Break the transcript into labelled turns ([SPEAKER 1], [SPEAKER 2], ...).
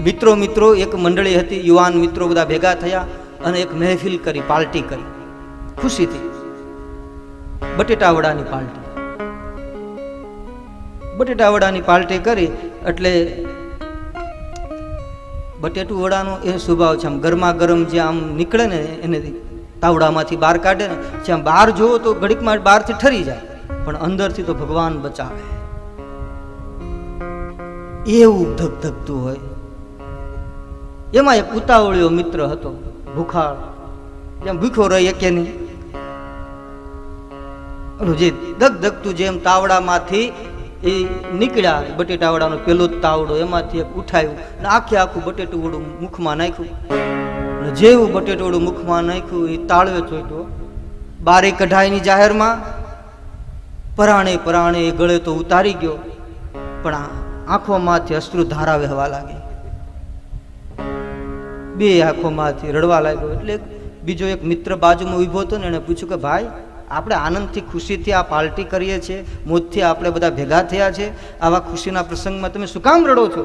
[SPEAKER 1] મિત્રો મિત્રો, એક મંડળી હતી, યુવાન મિત્રો બધા ભેગા થયા અને એક મહેફિલ કરી, પાર્ટી કરી. ખુશીથી. બટેટા વડાની પાર્ટી. બટેટા વડાની પાર્ટી કરી, એટલે બટેટું વડાનો એ સ્વભાવ છે, આમ ગરમા ગરમ જે આમ નીકળે ને એને તાવડામાંથી બહાર કાઢે ને, જે આમ બહાર જુઓ તો ઘડીકમાં બહારથી ઠરી જાય, પણ અંદરથી તો ભગવાન બચાવે. એવું ધગધગતું હોય. એમાં એક ઉતાવળિયો મિત્ર હતો, ભૂખાળ. જેમ ભૂખ્યો રહી એક નહીં. જે ધગધગતું જેમ તાવડામાંથી એ નીકળ્યા બટેટાવાળાનો પેલો જ તાવડો, એમાંથી એક ઉઠાયું ને આખે આખું બટેટું વડું મુખમાં નાખ્યું. જેવું બટેટવાળું મુખમાં નાખ્યું, એ તાળવે ચોટ્યો બારે કઢાઈની જાહેરમાં પરાણે પરાણે એ ગળે તો ઉતારી ગયો. પણ આંખોમાંથી અશ્રુ ધારા વહેવા લાગી. બે આંખોમાંથી રડવા લાગ્યો. એટલે બીજો એક મિત્ર બાજુમાં ઊભો હતો ને એણે પૂછ્યું કે, ભાઈ, આપણે આનંદથી ખુશીથી આ પાર્ટી કરીએ છીએ, મોજથી આપણે બધા ભેગા થયા છે. આવા ખુશીના પ્રસંગમાં તમે શું કામ રડો છો?